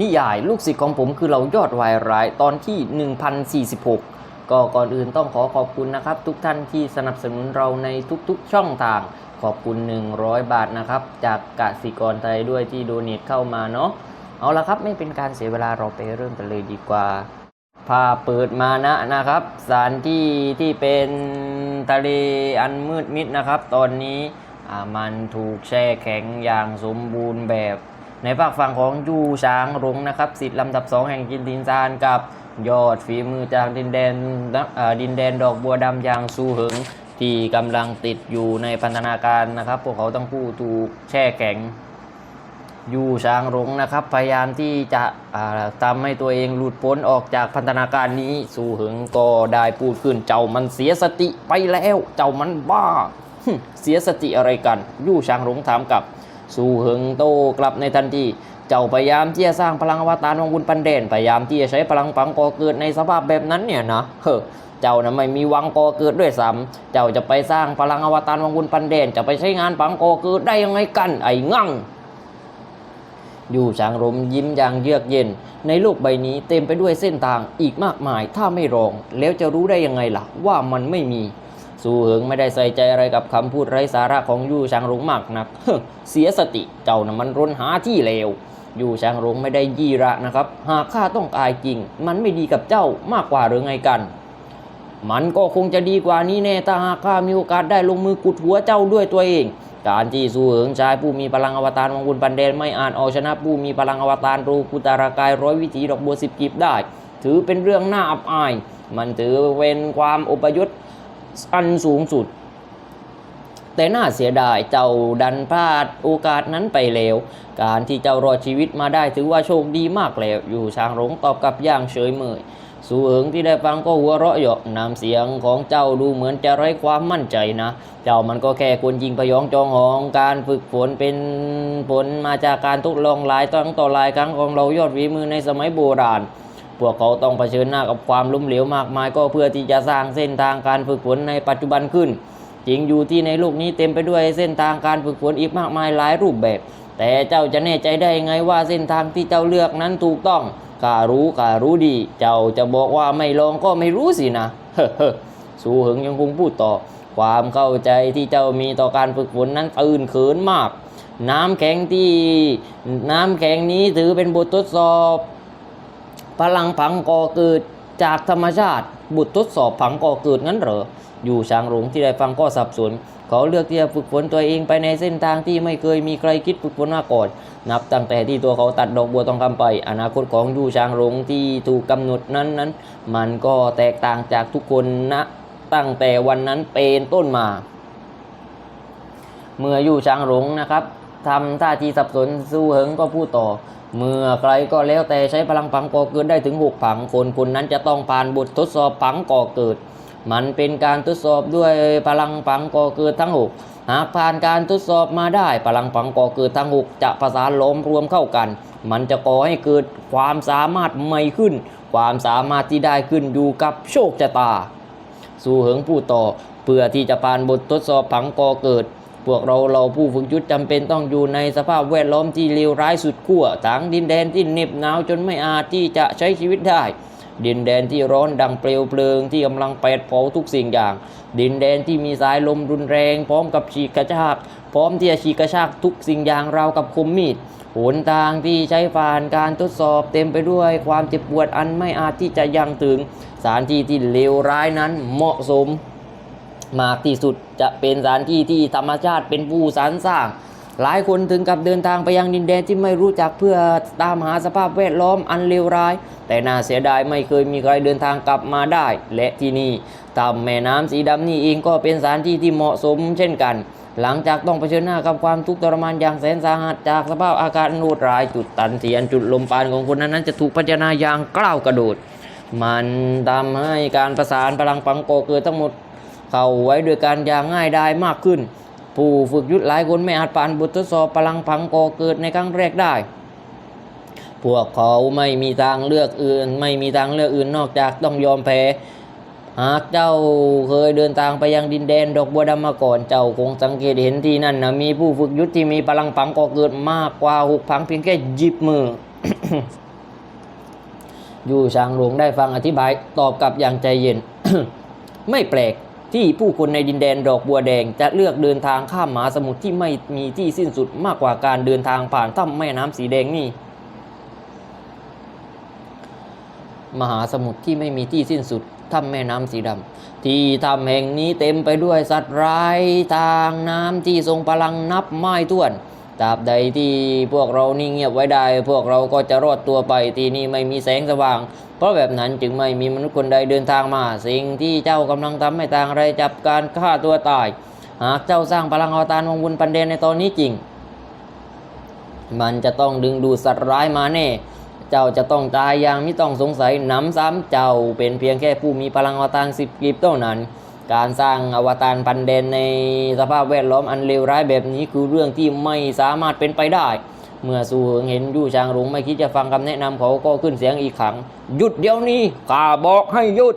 นิยายลูกศิษย์ของผมคือเรายอดวายร้ายตอนที่ 1046 ก็ก่อนอื่นต้องขอขอบคุณนะครับ ทุกท่านที่สนับสนุนเราในทุกๆช่องทาง ขอบคุณ 100 บาทนะครับ จากกสิกรไทยด้วยที่โดเนทเข้ามาเนาะเอาละครับไม่เป็นการเสียเวลาเราไปเริ่มกันเลยดีกว่าพาเปิดมานะนะครับสถานที่ที่เป็นทะเลอันมืดมิดนะครับ ตอนนี้มันถูกแช่แข็งอย่างสมบูรณ์แบบ ในภาคฝั่งของยูช้างรงนะครับสิทธิ์ลำดับสองแห่งจินดินซานกับยอดฝีมือจากดินแดนดินแดนดอกบัวดำอย่างซูเหิงที่กำลังติดอยู่ในพันธนาการนะครับ พวกเขาต้องผู้ถูกแช่แข็งยูช้างรงนะครับ พยายามที่จะทำให้ตัวเองหลุดพ้นออกจากพันธนาการนี้สู่หึงก็ได้พูดขึ้นเจ้ามันเสียสติไปแล้ว เจ้ามันบ้า เสียสติอะไรกัน ยูช้างรงถามกับ สู่หึงโตกลับในทันทีเจ้าพยายามที่จะสร้างพลังอวตารของบุญปันเด่นพยายามที่จะใช้พลังปังก่อเกิดในสภาพแบบนั้นเนี่ยนะเฮ้อเจ้านะไม่มีวังก่อเกิดด้วยซ้ำเจ้าจะไปสร้างพลังอวตารของบุญปันเด่นจะไปใช้งานปังก่อเกิดได้ยังไงกัน ไอ้งั่ง อยู่ช้างรมยิ้มอย่างเยือกเย็น ในโลกใบนี้เต็มไปด้วยเส้นทางอีกมากมายถ้าไม่ลอง แล้วจะรู้ได้ยังไงล่ะ ว่ามันไม่มี สู่เหิงไม่ได้ใส่ใจอะไรกับคำพูดไร้สาระของยู่ชางรงมากนัก เสียสติเจ้านะมันรนหาที่เลวยู่ชางรงไม่ได้ยี่ระนะครับ หากข้าต้องอายจริง มันไม่ดีกับเจ้ามากกว่าหรือไงกัน มันก็คงจะดีกว่านี้แน่ถ้าหากข้ามีโอกาสได้ลงมือกุดหัวเจ้าด้วยตัวเอง การที่สู่เหิงชายผู้มีพลังอวตารของบุญปันเดนไม่อาจเอาชนะผู้มีพลังอวตารรูกุตารากายร้อยวิถีดอกบัวสิบกีบได้ ถือเป็นเรื่องน่าอับอาย มันถือเป็นความอุปยุต อันสูงสุด แต่น่าเสียดายเจ้าดันพลาดโอกาสนั้นไปแล้ว การที่เจ้ารอดชีวิตมาได้ถือว่าโชคดีมากแล้ว อยู่ช้างหลงตอบกับอย่างเฉยเมยสูเอิงที่ได้ฟังก็หัวเราะเยาะน้ำเสียงของเจ้าดูเหมือนจะไร้ความมั่นใจนะ เจ้ามันก็แค่คนยิงพยองจองหอง การฝึกฝนเป็นผลมาจากการทดลองหลายตั้งต่อหลายครั้งของเรายอดฝีมือในสมัยโบราณ พวกเขาต้องเผชิญหน้ากับความล้มเหลวมากมาย ก็เพื่อที่จะสร้างเส้นทางการฝึกฝนในปัจจุบันขึ้น จริงอยู่ที่ในโลกนี้เต็มไปด้วยเส้นทางการฝึกฝนอีกมากมายหลายรูปแบบ แต่เจ้าจะแน่ใจได้ไงว่าเส้นทางที่เจ้าเลือกนั้นถูกต้องข้ารู้ข้ารู้ดี เจ้าจะบอกว่าไม่ลองก็ไม่รู้สินะเฮ้อเฮ้อสูเหิงยังคงพูดต่อ ความเข้าใจที่เจ้ามีต่อการฝึกฝนนั้นตื่นเขินมาก น้ำแข็งที่ น้ำแข็งนี้ถือเป็นบททดสอบ พลังผังก่อเกิดจากธรรมชาติ บุตรทดสอบผังก่อเกิดงั้นเหรอ อยู่ช้างหลงที่ได้ฟังก็สับสน เขาเลือกที่จะฝึกฝนตัวเองไปในเส้นทางที่ไม่เคยมีใครคิดฝึกฝนมาก่อน นับตั้งแต่ที่ตัวเขาตัดดอกบัวทองคำไป อนาคตของยู่ช้างหลงที่ถูกกำหนดนั้นนั้น มันก็แตกต่างจากทุกคนนะตั้งแต่วันนั้นเป็นต้นมา เมื่ออยู่ช้างหลงนะครับ ทำท่าทีสับสนสู้เหิงก็พูดต่อ เมื่อใครก็แล้วแต่ใช้พลังผังก่อเกิดได้ถึงหกผังคนคนนั้นจะต้องผ่านบททดสอบผังก่อเกิด มันเป็นการทดสอบด้วยพลังผังก่อเกิดทั้งหกหากผ่านการทดสอบมาได้พลังผังก่อเกิดทั้งหกจะประสานล้อมรวมเข้ากัน มันจะก่อให้เกิดความสามารถใหม่ขึ้น ความสามารถที่ได้ขึ้นอยู่กับโชคชะตา สู่เหิงพูดต่อเพื่อที่จะผ่านบททดสอบผังก่อเกิด พวกเราเราผู้ฝึกยุทธจำเป็นต้องอยู่ในสภาพแวดล้อมที่เลวร้ายสุดขั้วทั้งดินแดนที่เหน็บหนาวจนไม่อาจที่จะใช้ชีวิตได้ ดินแดนที่ร้อนดังเปลวเพลิงที่กำลังแปดเผาทุกสิ่งอย่าง ดินแดนที่มีสายลมรุนแรง พร้อมกับฉีกกระชาก พร้อมที่จะฉีกกระชากทุกสิ่งอย่างราวกับคมมีดหนทางที่ใช้ผ่านการทดสอบเต็มไปด้วยความเจ็บปวดอันไม่อาจที่จะยังถึงสถานที่ที่เลวร้ายนั้นเหมาะสม มากที่สุดจะเป็นสถานที่ที่ธรรมชาติเป็นผู้สรรสร้าง หลายคนถึงกับเดินทางไปยังดินแดนที่ไม่รู้จักเพื่อตามหาสภาพแวดล้อมอันเลวร้าย แต่น่าเสียดายไม่เคยมีใครเดินทางกลับมาได้ และที่นี่ตามแม่น้ำสีดำนี่เองก็เป็นสถานที่ที่เหมาะสมเช่นกัน หลังจากต้องเผชิญหน้ากับความทุกข์ทรมานอย่างแสนสาหัสจากสภาพอากาศอันโหดร้ายจุดตันเทียนจุดลมปานของคนนั้นนั้นจะถูกพัฒนาอย่างกล้าวกระโดด มันทำให้การประสานพลังปังโกเกิดทั้งหมด เข้าไว้ด้วยกันอย่างง่ายดายมากขึ้น ผู้ฝึกยุทธหลายคนไม่อาจผ่านบททดสอบพลังพังก่อเกิดในครั้งแรกได้ พวกเขาไม่มีทางเลือกอื่น ไม่มีทางเลือกอื่นนอกจากต้องยอมแพ้หากเจ้าเคยเดินทางไปยังดินแดนดอกบัวดำมาก่อน เจ้าคงสังเกตเห็นที่นั่นนะมีผู้ฝึกยุทธที่มีพลังพังก่อเกิดมากกว่าหกพังเพียงแค่ยิบมือ อยู่ช้างหลวงได้ฟังอธิบายตอบกลับอย่างใจเย็น ไม่แปลก ที่ผู้คนในดินแดนดอกบัวแดงจะเลือกเดินทางข้ามมหาสมุทรที่ไม่มีที่สิ้นสุดมากกว่าการเดินทางผ่านถ้ำแม่น้ำสีแดงนี่ มหาสมุทรที่ไม่มีที่สิ้นสุดถ้ำแม่น้ำสีดำที่ถ้ำแห่งนี้เต็มไปด้วยสัตว์ร้ายทางน้ำที่ทรงพลังนับไม่ถ้วนตราบใดที่พวกเรานิ่งเงียบไว้ได้ พวกเราก็จะรอดตัวไปที่นี่ไม่มีแสงสว่าง เพราะแบบนั้นจึงไม่มีมนุษย์คนใดเดินทางมา สิ่งที่เจ้ากำลังทำไม่ต่างอะไรจับการฆ่าตัวตาย หากเจ้าสร้างพลังอวตารวงบุญปันเดนในตอนนี้จริง มันจะต้องดึงดูดสัตว์ร้ายมาแน่เจ้าจะต้องตายอย่างไม่ต้องสงสัยหนำซ้ำเจ้าเป็นเพียงแค่ผู้มีพลังอวตารสิบกีบเท่านั้น การสร้างอวตารพันเดนในสภาพแวดล้อมอันเลวร้ายแบบนี้คือเรื่องที่ไม่สามารถเป็นไปได้ เมื่อสู่เหิงเห็นยู่ชางหลงไม่คิดจะฟังคำแนะนำเขาก็ขึ้นเสียงอีกครั้งหยุดเดี๋ยวนี้ข้าบอกให้หยุด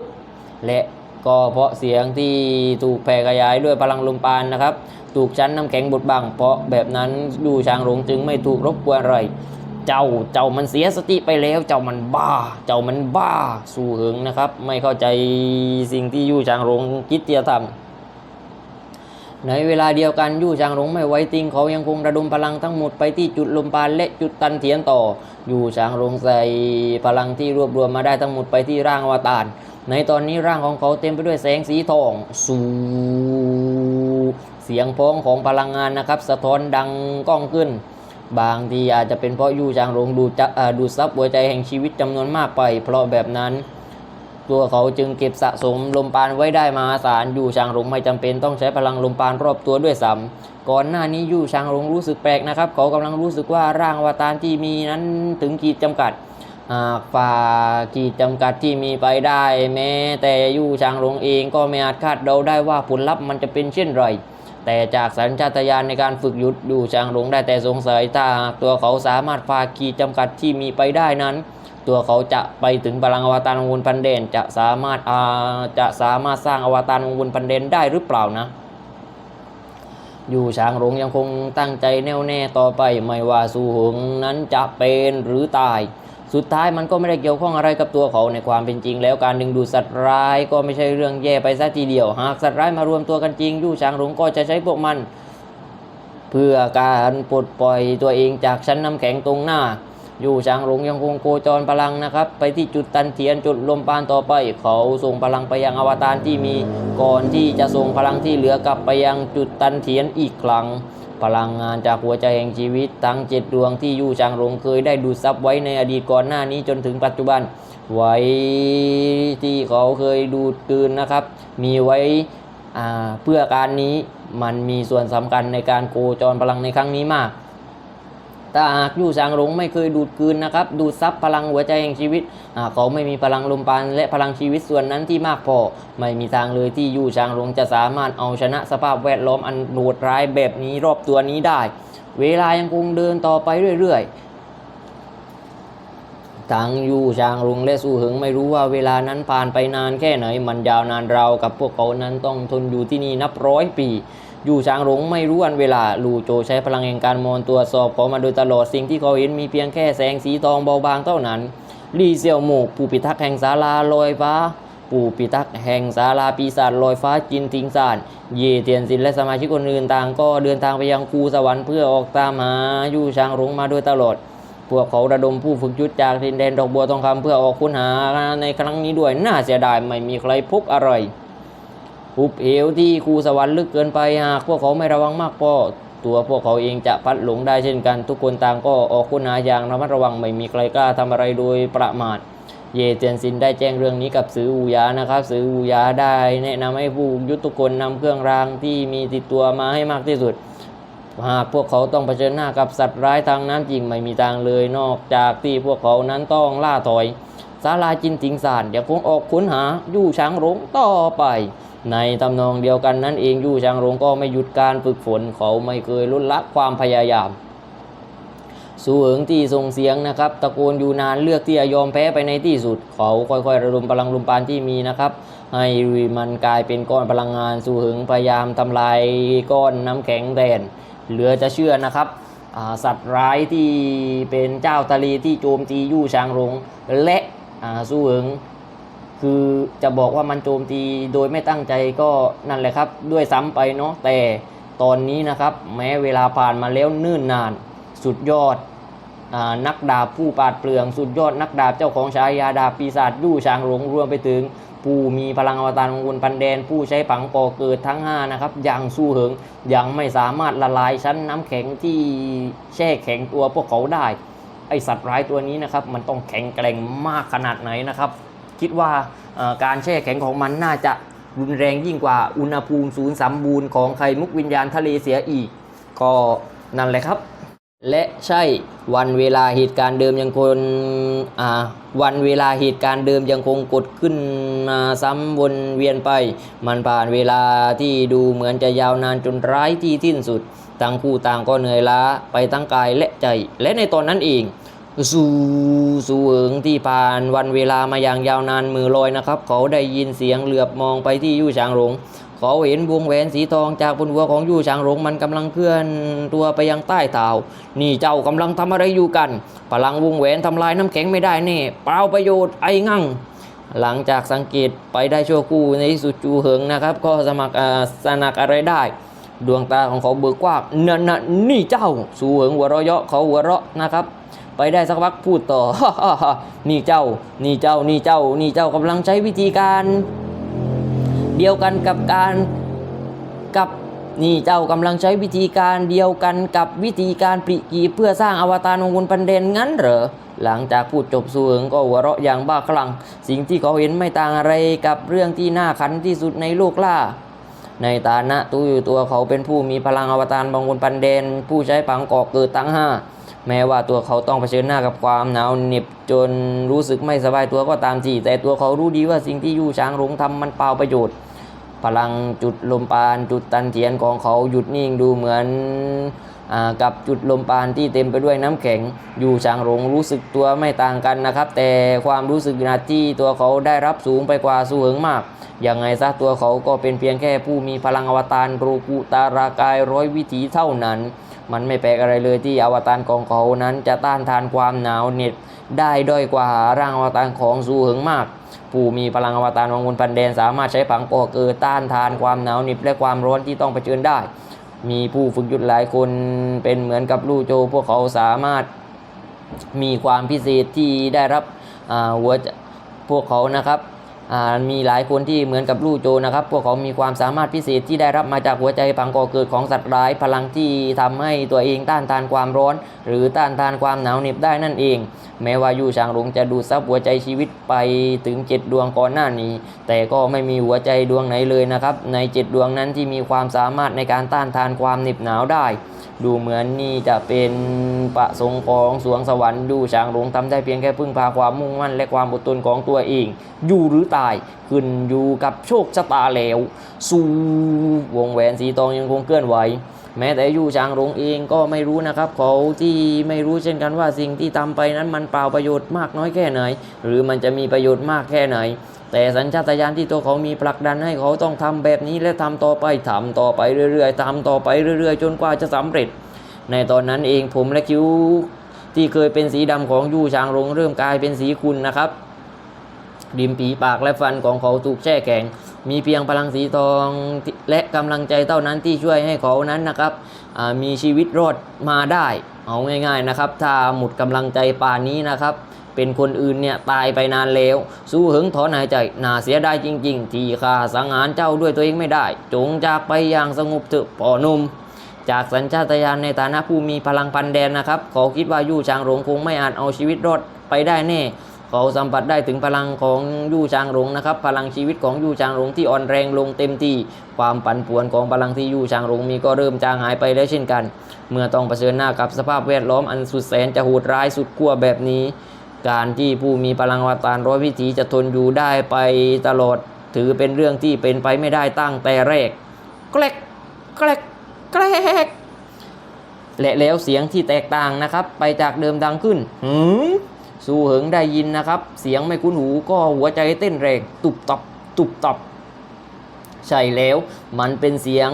และก็เพราะเสียงที่ถูกแผ่ขยายด้วยพลังลมปานนะครับถูกชั้นน้ำแข็งบดบังเพราะแบบนั้นยู่ชางหลงจึงไม่ถูกรบกวนอะไรเจ้าเจ้ามันเสียสติไปแล้ว เจ้ามันบ้า เจ้ามันบ้า สู่เหิงนะครับ ไม่เข้าใจสิ่งที่ยู่ชางหลงคิดจะทำ ในเวลาเดียวกันยู่ชางหลงไม่ไว้ติงเขายังคงระดมพลังทั้งหมดไปที่จุดลมปานและจุดตันเทียนต่อ ยู่ชางหลงใส่พลังที่รวบรวมมาได้ทั้งหมดไปที่ร่างอวตารในตอนนี้ร่างของเขาเต็มไปด้วยแสงสีทอง สูเสียงพ้องของพลังงานนะครับ สะท้อนดังก้องขึ้น บางทีอาจจะเป็นเพราะยู่จางหลงดูจะอ่าดูซับหัวใจแห่งชีวิตจำนวนมากไป เพราะแบบนั้น ตัวเขาจึงเก็บสะสมลมปานไว้ได้มาศาลยู่ชางหลงไม่จำเป็นต้องใช้พลังลมปานรอบตัวด้วยซ้ำก่อนหน้านี้ยู่ชางหลงรู้สึกแปลกนะครับ เขากำลังรู้สึกว่าร่างอวตารที่มีนั้นถึงขีดจำกัดหากฝ่าขีดจำกัดที่มีไปได้ แม้ แต่ยู่ชางหลงเองก็ไม่อาจคาดเดาได้ว่าผลลัพธ์มันจะเป็นเช่นไรแต่จากสัญชาตญาณในการฝึกหยุดดูจางหลงได้แต่สงสัยถ้าหากตัวเขาสามารถฝ่าขีดจำกัดที่มีไปได้นั้น ตัวเขาจะไปถึงพลังอวตารวงวุนพันเดนจะสามารถอาจะสามารถสร้างอวตารวงวุนพันเดนได้หรือเปล่านะ อยู่ช้างหลงยังคงตั้งใจแน่วแน่ต่อไปไม่ว่าสู่หงนั้นจะเป็นหรือตาย สุดท้ายมันก็ไม่ได้เกี่ยวข้องอะไรกับตัวเขาในความเป็นจริง แล้วการดึงดูดสัตว์ร้ายก็ไม่ใช่เรื่องแย่ไปซะทีเดียว หากสัตว์ร้ายมารวมตัวกันจริงยู่ช้างหลงก็จะใช้พวกมัน เพื่อการปลดปล่อยตัวเองจากชั้นน้ำแข็งตรงหน้า อยู่ช้างหลงยังคงโคจรพลังนะครับ ไปที่จุดตันเทียนจุดลมปานต่อไป เขาส่งพลังไปยังอวตารที่มีก่อนที่จะส่งพลังที่เหลือกลับไปยังจุดตันเทียนอีกครั้งพลังงานจากหัวใจแห่งชีวิตทั้งเจ็ดดวงที่ยู่ชางหลงเคยได้ดูดซับไว้ในอดีตก่อนหน้านี้จนถึงปัจจุบัน ไว้ที่เขาเคยดูดกลืนนะครับ มีไว้เพื่อการนี้มันมีส่วนสำคัญในการโคจรพลังในครั้งนี้มาก ถ้าหากยู่ชางหลงไม่เคยดูดกลืนนะครับ ดูดซับพลังหัวใจแห่งชีวิตหากเขาไม่มีพลังลมปานและพลังชีวิตส่วนนั้นที่มากพอ ไม่มีทางเลยที่ยู่ชางหลงจะสามารถเอาชนะสภาพแวดล้อมอันโหดร้ายแบบนี้รอบตัวนี้ได้ เวลายังคงเดินต่อไปเรื่อยๆทั้งยู่ชางรุงและสู่หึงไม่รู้ว่าเวลานั้นผ่านไปนานแค่ไหน มันยาวนานเรากับพวกเขานั้นต้องทนอยู่ที่นี่นับร้อยปี อยู่ช้างหลงไม่รู้วันเวลาลู่โจใช้พลังแห่งการมองตรวสอบเขามาโดยตลอดสิ่งที่เขาเห็นมีเพียงแค่แสงสีทองเบาบางเท่านั้นลี่เซียวหมูผู้พิทักษ์แห่งศาลาลอยฟ้าผู้พิทักษ์แห่งศาลาปีศาจลอยฟ้าจินทิงซานเย่เตียนซินและสมาชิกคนอื่นต่างก็เดินทางไปยังคูสวรรค์เพื่อออกตามหายู่ช้างหลงมาโดยตลอด พวกเขาระดมผู้ฝึกยุทธจากดินแดนดอกบัวทองคำเพื่อออกค้นหาในครั้งนี้ด้วยน่าเสียดายไม่มีใครพบอะไร หุบเหวที่คูสวรรค์ลึกเกินไปหากพวกเขาไม่ระวังมากพอตัวพวกเขาเองจะพัดหลงได้เช่นกัน ทุกคนต่างก็ออกค้นหาอย่างระมัดระวังไม่มีใครกล้าทำอะไรโดยประมาทเยเตียนซินได้แจ้งเรื่องนี้กับสืออูยานะครับสืออูยาได้แนะนำให้ผู้ยุทธทุกคนนำเครื่องรางที่มีติดตัวมาให้มากที่สุด หากพวกเขาต้องเผชิญหน้ากับสัตว์ร้ายทางน้ำจริงไม่มีทางเลยนอกจากที่พวกเขานั้นต้องล่าถอยศาลาจินติงสารเดี๋ยวคงออกค้นหายู่ช้างหลงต่อไป ในตำนองเดียวกันนั้นเองยู่ช้างหลงก็ไม่หยุดการฝึกฝนเขาไม่เคยลดละความพยายาม สูเอิงที่ส่งเสียงนะครับ ตะโกนอยู่นานเลือกที่จะยอมแพ้ไปในที่สุด เขาค่อยๆ ระดมพลังลมปานที่มีนะครับ ให้มันกลายเป็นก้อนพลังงานสูเหิงพยายามทำลายก้อนน้ำแข็งแดนเหลือจะเชื่อนะครับสัตว์ร้ายที่เป็นเจ้าทะเลที่โจมตียู่ชางหลงและสู้เหิง คือจะบอกว่ามันโจมตีโดยไม่ตั้งใจก็นั่นแหละครับ ด้วยซ้ำไปเนาะแต่ตอนนี้นะครับแม้เวลาผ่านมาแล้วนิ่นนาน สุดยอดอนักดาบผู้ปาดเปลืองสุดยอดนักดาบเจ้าของฉายาดาบปีศาจยู่ช้างหลงรวมไปถึงผู้มีพลังอวตารของวนปันแดน ผู้ใช้ผังก่อเกิดทั้ง 5 นะครับ ยังสู้เหิงยังไม่สามารถละลายชั้นน้ำแข็งที่แช่แข็งตัวพวกเขาได้ ไอสัตว์ร้ายตัวนี้นะครับ มันต้องแข็งแกร่งมากขนาดไหนนะครับ คิดว่าการแช่แข็งของมันน่าจะรุนแรงยิ่งกว่าอุณหภูมิศูนย์สมบูรณ์ของไข่มุกวิญญาณทะเลเสียอีก ก็นั่นแหละครับ และใช่วันเวลาเหตุการณ์เดิมยังคงวันเวลาเหตุการณ์เดิมยังคงกดขึ้นมาซ้ำวนเวียนไป มันผ่านเวลาที่ดูเหมือนจะยาวนานจนร้ายที่สิ้นสุด ต่างคู่ต่างก็เหนื่อยล้าไปทั้งกายและใจ และในตอนนั้นเอง สู่สู่เอิงที่ผ่านวันเวลามาอย่างยาวนานมือลอยนะครับ เขาได้ยินเสียงเหลือบมองไปที่ยู่ฉางหลงเขาเห็นวงแหวนสีทองจากบนหัวของยู่ฉางหลงมันกำลังเคลื่อนตัวไปยังใต้เท้านี่เจ้ากำลังทำอะไรอยู่กันพลังวงแหวนทำลายน้ำแข็งไม่ได้แน่เปล่าประโยชน์ไอ้งั่งหลังจากสังเกตไปได้ชั่วครู่ในสุดจูเหิงนะครับ ก็สมัครอาสนักอะไรได้ ดวงตาของเขาเบิกกว้างนั่นนี่เจ้าสูเหิงหัวเราะเยาะเขาหัวเราะนะครับ ไปได้สักพักพูดต่อ นี่เจ้า นี่เจ้า นี่เจ้า นี่เจ้ากำลังใช้วิธีการ เดียวกันกับการกับนี่เจ้ากำลังใช้วิธีการเดียวกันกับวิธีการปริกีเพื่อสร้างอวตารของคุณปันเดนงั้นเหรอหลังจากพูดจบสูเหิงก็หัวเราะอย่างบ้าคลั่ง สิ่งที่เขาเห็นไม่ต่างอะไรกับเรื่องที่น่าขันที่สุดในโลกล่า ในฐานะตัวอยู่ตัวเขาเป็นผู้มีพลังอวตารบางคนปันเดน ผู้ใช้ผังก่อเกิดตั้งห้า แม้ว่าตัวเขาต้องเผชิญหน้ากับความหนาวเหน็บจนรู้สึกไม่สบายตัวก็ตามจีแต่ตัวเขารู้ดีว่าสิ่งที่ยู่ช้างหลงทำมันเปล่าประโยชน์ พลังจุดลมปานจุดตันเทียนของเขาหยุดนิ่งดูเหมือน กับจุดลมปานที่เต็มไปด้วยน้ำแข็ง อยู่ช้างหลงรู้สึกตัวไม่ต่างกันนะครับ แต่ความรู้สึกนาที่ตัวเขาได้รับสูงไปกว่าสูเหิงมากยังไงซะตัวเขาก็เป็นเพียงแค่ผู้มีพลังอวตารรูกุตารากายร้อยวิถีเท่านั้น มันไม่แปลกอะไรเลยที่อวตารของเขานั้นจะต้านทานความหนาวเหน็บได้ด้อยกว่าร่างอวตารของสูเหิงมากผู้มีพลังอวตารวังวนปันแดนสามารถใช้ผังก่อเกิดต้านทานความหนาวเหน็บและความร้อนที่ต้องเผชิญได้ มีผู้ฝึกยุทธหลายคนเป็นเหมือนกับลู่โจ พวกเขาสามารถมีความพิเศษที่ได้รับอาหัวพวกเขานะครับ มีหลายคนที่เหมือนกับลู่โจนะครับ พวกเขามีความสามารถพิเศษที่ได้รับมาจากหัวใจผังก่อเกิดของสัตว์ร้าย พลังที่ทำให้ตัวเองต้านทานความร้อน หรือต้านทานความหนาวเหน็บได้นั่นเอง แม้ว่ายู่ชางหลงจะดูดซับหัวใจชีวิตไปถึง7ดวงก่อนหน้านี้ แต่ก็ไม่มีหัวใจดวงไหนเลยนะครับ ใน7ดวงนั้นที่มีความสามารถในการต้านทานความเหน็บหนาวได้ ดูเหมือนนี่จะเป็นประสงค์ของสวงสวรรค์ดูชางหลงทำได้เพียงแค่พึ่งพาความมุ่งมั่นและความอดทนของตัวเอง อยู่หรือตายขึ้นอยู่กับโชคชะตาแล้ว สู่วงแหวนสีทองยังคงเคลื่อนไหวแม้แต่ยู่ชางหลงเองก็ไม่รู้นะครับ เขาที่ไม่รู้เช่นกันว่าสิ่งที่ทำไปนั้นมันเปล่าประโยชน์มากน้อยแค่ไหน หรือมันจะมีประโยชน์มากแค่ไหน แต่สัญชาตญาณที่ตัวเขามีผลักดันให้เขาต้องทำแบบนี้และทำต่อไปทำต่อไปเรื่อยๆทำต่อไปเรื่อยๆ จนกว่าจะสำเร็จ ในตอนนั้นเองผมและคิ้วที่เคยเป็นสีดำของยู่ชางหลงเริ่มกลายเป็นสีขุ่นนะครับ ริมปีปากและฟันของเขาถูกแช่แข็ง มีเพียงพลังสีทองและกำลังใจเท่านั้นที่ช่วยให้เขานั้นนะครับมีชีวิตรอดมาได้ เอาง่าย ๆนะครับ ถ้าหมดกำลังใจป่านนี้นะครับเป็นคนอื่นเนี่ยตายไปนานแล้ว สู้หึงถอนหายใจน่าเสียดายจริง ๆ ที่ข้าสังหารเจ้าด้วยตัวเองไม่ได้ จงจากไปอย่างสงบเถอะพ่อหนุ่มจากสัญชาตญาณในฐานะผู้มีพลังพันแดนนะครับขาคิดว่ายู่ชางหลงคงไม่อาจเอาชีวิตรอดไปได้แน่ เขาสัมผัสได้ถึงพลังของยู่ชางหลงนะครับ พลังชีวิตของยู่ชางหลงที่อ่อนแรงลงเต็มที่ ความปั่นป่วนของพลังที่ยู่ชางหลงมีก็เริ่มจางหายไปแล้วเช่นกัน เมื่อต้องเผชิญหน้ากับสภาพแวดล้อมอันสุดแสนจะโหดร้ายสุดขั้วแบบนี้ การที่ผู้มีพลังวตารร้อยวิถีจะทนอยู่ได้ไปตลอด ถือเป็นเรื่องที่เป็นไปไม่ได้ตั้งแต่แรกแกลกแกลกแกลกและแล้วเสียงที่แตกต่างนะครับ ไปจากเดิมดังขึ้นหืม สูเหิงได้ยินนะครับ เสียงไม่คุ้นหูก็หัวใจเต้นแรงตุบตับตุบตับใช่แล้ว มันเป็นเสียง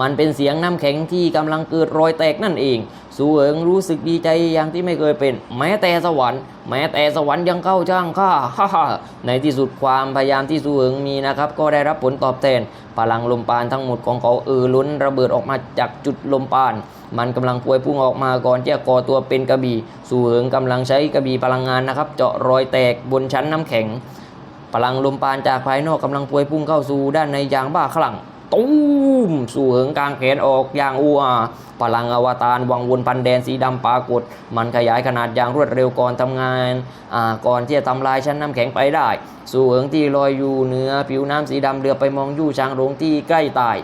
มันเป็นเสียงน้ำแข็งที่กำลังเกิดรอยแตกนั่นเอง สูเอิงรู้สึกดีใจอย่างที่ไม่เคยเป็น แม้แต่สวรรค์ แม้แต่สวรรค์ยังเข้าจ้างข้าฮ่าฮ่าในที่สุดความพยายามที่สูเอิงมีนะครับ ก็ได้รับผลตอบแทน พลังลมปานทั้งหมดของเขาเออล้นระเบิดออกมาจากจุดลมปาน มันกำลังพวยพุ่งออกมาก่อนที่จะก่อตัวเป็นกระบี่ สูเอิงกำลังใช้กระบี่พลังงานนะครับ เจาะรอยแตกบนชั้นน้ำแข็ง พลังลมปานจากภายนอกกำลังพวยพุ่งเข้าสู่ด้านในอย่างบ้าคลั่ง ตูมสู่เหิงกลางแขนออกอย่างอูอาพลังอวตารวังวนพันแดนสีดำปรากฏ มันขยายขนาดอย่างรวดเร็วก่อนทำงานอ่าก่อนที่จะทำลายชั้นน้ำแข็งไปได้ สู่เหิงที่ลอยอยู่เหนือผิวน้ำสีดำเรือไปมองยู่ช้างโรงที่ใกล้ตาย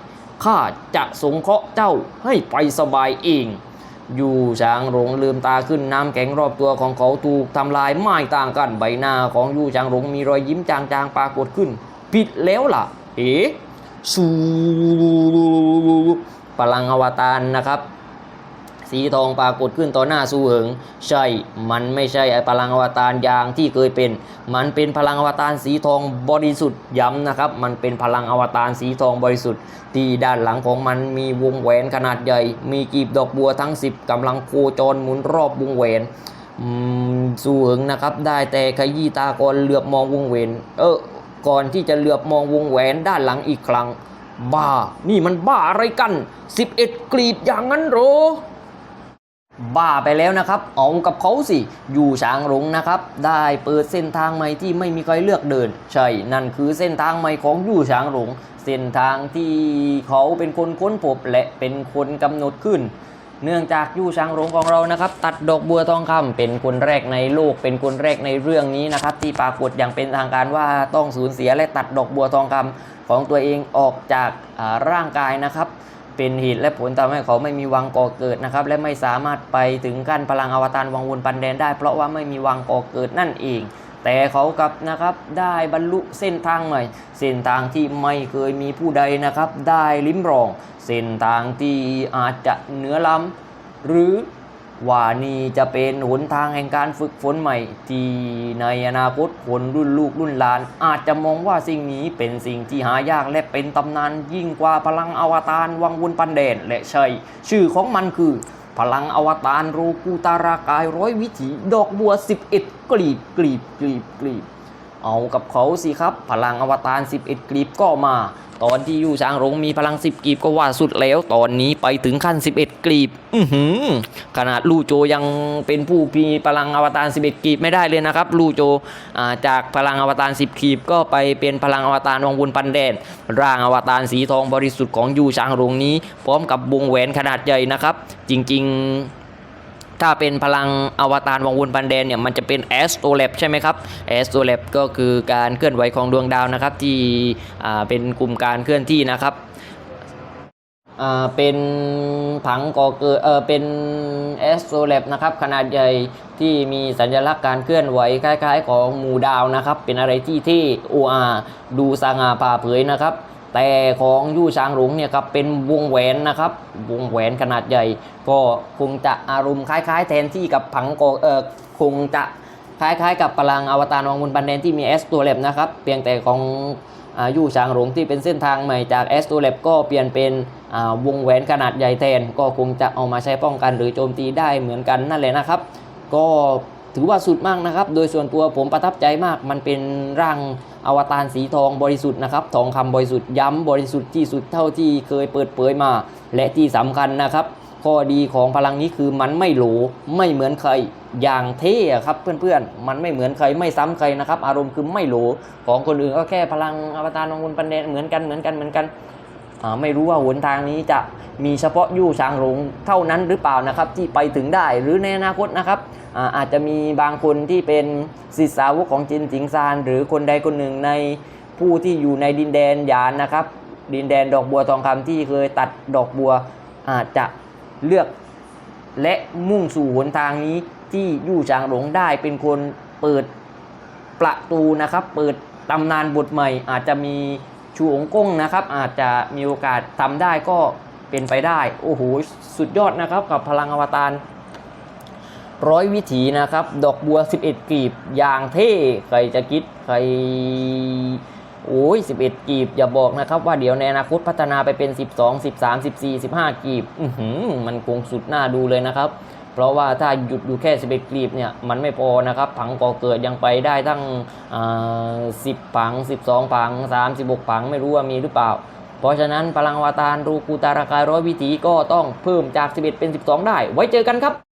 ข้าจะสงเคราะห์เจ้าให้ไปสบายเองอยู่ช้างหลงลืมตาขึ้นน้ำแข็งรอบตัวของเขาถูกทำลายไม่ต่างกันใบหน้าของยู่ช้างหลงมีรอยยิ้มจางๆปรากฏขึ้น ผิดแล้วล่ะ เอ๋ สูพลังอวตารนะครับ สีทองปรากฏขึ้นต่อหน้าสูเหิง ใช่ มันไม่ใช่พลังอวตารอย่างที่เคยเป็น มันเป็นพลังอวตารสีทองบริสุทธิ์ย้ำนะครับ มันเป็นพลังอวตารสีทองบริสุทธิ์ ที่ด้านหลังของมันมีวงแหวนขนาดใหญ่ มีกีบดอกบัวทั้ง 10กำลังโคจรหมุนรอบวงแหวนสูเหิงนะครับ ได้แต่ขยี้ตาก่อนเหลือบมองวงแหวน เออ ก่อนที่จะเหลือบมองวงแหวนด้านหลังอีกครั้ง บ้า นี่มันบ้าอะไรกัน 11 กลีบอย่างนั้นหรอ บ้าไปแล้วนะครับ เอากับเขาสิ อยู่ช้างหลงนะครับ ได้เปิดเส้นทางใหม่ที่ไม่มีใครเลือกเดิน ใช่ นั่นคือเส้นทางใหม่ของอยู่ช้างหลง เส้นทางที่เขาเป็นคนค้นพบและเป็นคนกำหนดขึ้น เนื่องจากยู่ช้างหลงของเรานะครับ ตัดดอกบัวทองคำเป็นคนแรกในโลก เป็นคนแรกในเรื่องนี้นะครับ ที่ปรากฏอย่างเป็นทางการว่าต้องสูญเสียและตัดดอกบัวทองคำของตัวเองออกจากร่างกายนะครับ เป็นเหตุและผลทำให้เขาไม่มีวังก่อเกิดนะครับ และไม่สามารถไปถึงขั้นพลังอวตารวังวนปันแดนได้ เพราะว่าไม่มีวังก่อเกิดนั่นเอง แต่เขากับนะครับได้บรรลุเส้นทางใหม่ เส้นทางที่ไม่เคยมีผู้ใดนะครับได้ลิ้มรอง เส้นทางที่อาจจะเหนือล้ำหรือว่านี่จะเป็นหนทางแห่งการฝึกฝนใหม่ ที่ในอนาคตคนรุ่นลูกรุ่นหลาน อาจจะมองว่าสิ่งนี้เป็นสิ่งที่หายากและเป็นตำนานยิ่งกว่าพลังอวตารวังวนปันแดนและใช่ชื่อของมันคือ พลังอวตารรูกูตารากายร้อยวิถี ดอกบัว 11 กลีบกลีบกลีบกลีบ เอากับเขาสิครับ พลังอวตาร 11กลีบก็มา ตอนที่อยู่ช้างหลงมีพลัง 10กลีบก็ว่าสุดแล้ว ตอนนี้ไปถึงขั้น 11กลีบ อือหือ ขนาดลู่โจยังเป็นผู้มีพลังอวตาร 11กลีบไม่ได้เลยนะครับ ลู่โจาจากพลังอวตาร 10กลีบก็ไปเป็นพลังอวตารวังวนปันแดน ร่างอวตารสีทองบริสุทธิ์ของยูช้างหลงนี้ พร้อมกับวงแหวนขนาดใหญ่นะครับ จริง ๆ ถ้าเป็นพลังอวตารวงวนปันแดนเนี่ยมันจะเป็นแอสโตแลบใช่ไหมครับแอสโตแลบก็คือการเคลื่อนไหวของดวงดาวนะครับ ที่เป็นกลุ่มการเคลื่อนที่นะครับเป็นผังก่อเกิดเออเป็นแอสโตแลบนะครับขนาดใหญ่ที่มีสัญลักษณ์การเคลื่อนไหวคล้ายๆ ของหมู่ดาวนะครับ เป็นอะไรที่ที่โออาดูสง่าผ่าเผยนะครับ แต่ของยู่ช้างหลงเนี่ยครับเป็นวงแหวนนะครับ วงแหวนขนาดใหญ่ ก็คงจะอารมณ์คล้าย ๆ แทนที่กับผังกอเออคงจะคล้ายๆ กับพลังอวตารวังวนบันแดนที่มีแอสตัวเล็บนะครับเพียงแต่ของอายู่ช้างหลงที่เป็นเส้นทางใหม่จากแอสตัวเล็บก็เปลี่ยนเป็นวงแหวนขนาดใหญ่แทน ก็คงจะเอามาใช้ป้องกันหรือโจมตีได้เหมือนกันนั่นแหละนะครับ ก็ ถือว่าสุดมากนะครับ โดยส่วนตัวผมประทับใจมาก มันเป็นร่างอวตารสีทองบริสุทธิ์นะครับ ทองคำบริสุทธิ์ย้ำบริสุทธิ์ที่สุดเท่าที่เคยเปิดเผยมา และที่สำคัญนะครับ ข้อดีของพลังนี้คือมันไม่โหลไม่เหมือนใครอย่างเท่ครับเพื่อนๆ มันไม่เหมือนใครไม่ซ้ำใครนะครับ อารมณ์คือไม่โหลของคนอื่นก็แค่พลังอวตารของคุณปันเดนเหมือนกันเหมือนกันเหมือนกัน ไม่รู้ว่าหนทางนี้จะมีเฉพาะยู่ช้างหลงเท่านั้นหรือเปล่านะครับที่ไปถึงได้หรือในอนาคตนะครับอาจจะมีบางคนที่เป็นศิษย์สาวกของจินสิงซานหรือคนใดคนหนึ่งในผู้ที่อยู่ในดินแดนยานนะครับ ดินแดนดอกบัวทองคำที่เคยตัดดอกบัวอาจจะเลือกและมุ่งสู่หนทางนี้ที่ยู่จางหลงได้เป็นคนเปิดประตูนะครับ เปิดตำนานบทใหม่อาจจะมี ชูองก้งนะครับ อาจจะมีโอกาสทำได้ก็เป็นไปได้ โอ้โห สุดยอดนะครับกับพลังอวตารร้อยวิถีนะครับ ดอกบัว 11กลีบอย่างเท่ใครจะคิดใครโอ้ย 11กีบ อย่าบอกนะครับว่าเดี๋ยวในอนาคตพัฒนาไปเป็น 12 13 14 15 กีบอือหือมันคงสุดหน้าดูเลยนะครับ เพราะว่าถ้าหยุดอยู่แค่11กีบเนี่ยมันไม่พอนะครับผังก่อเกิดยังไปได้ตั้งอ่า10ผัง 12 ผัง 36 ผังไม่รู้ว่ามีหรือเปล่า เพราะฉะนั้นพลังวาตารรูกูตาราการร้อยวิถีก็ต้องเพิ่มจาก 11 เป็น 12 ได้ ไว้เจอกันครับ